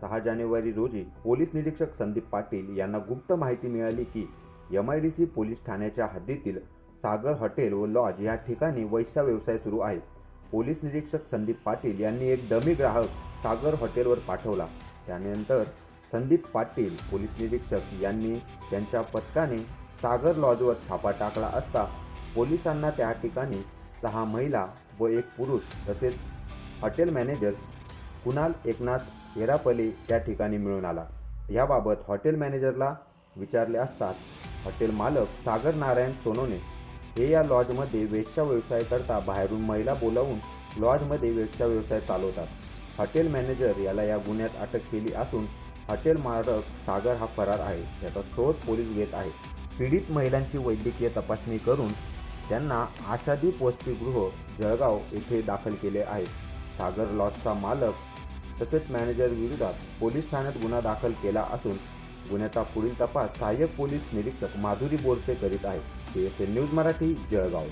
सहा जानेवारी रोजी पोलीस निरीक्षक संदीप पाटील यांना गुप्त माहिती मिळाली की M I D C police ठाण्याच्या हद्दीतील सागर हॉटेल व लॉज या ठिकाणी वैश्या व्यवसाय सुरू आहे. पोलीस निरीक्षक संदीप पाटील यांनी एक डमी ग्राहक सागर हॉटेलवर पाठवला. त्यानंतर संदीप पाटील पोलीस निरीक्षक यांनी त्यांच्या पथकाने सागर लॉजवर छापा टाकला असता पोलिसांना त्या ठिकाणी सहा महिला व एक पुरुष तसेच हॉटेल मॅनेजर कुणाल एकनाथ येरापले त्या ठिकाणी मिळून आला. याबाबत हॉटेल मॅनेजरला विचारले असतात हॉटेल मालक सागर नारायण सोनोने हे या लॉजमध्ये वेश्या व्यवसाय करता बाहेरून महिला बोलावून लॉजमध्ये वेश्या व्यवसाय चालवतात. हॉटेल मॅनेजर याला या गुन्ह्यात अटक केली असून हॉटेल मालक सागर हा फरार आहे. याचा शोध पोलीस घेत आहे पीडित महिलांची वैद्यकीय तपासणी करून त्यांना आशादीप वसतिगृह जळगाव येथे दाखल केले आहे. सागर लॉजचा मालक तसेच मॅनेजर विरोधात पोलीस ठाण्यात गुन्हा दाखल केला असून गुन्ह्याचा पुढील तपास सहाय्यक पोलीस निरीक्षक माधुरी बोरसे करीत आहे P S N news Marathi Jalgaon.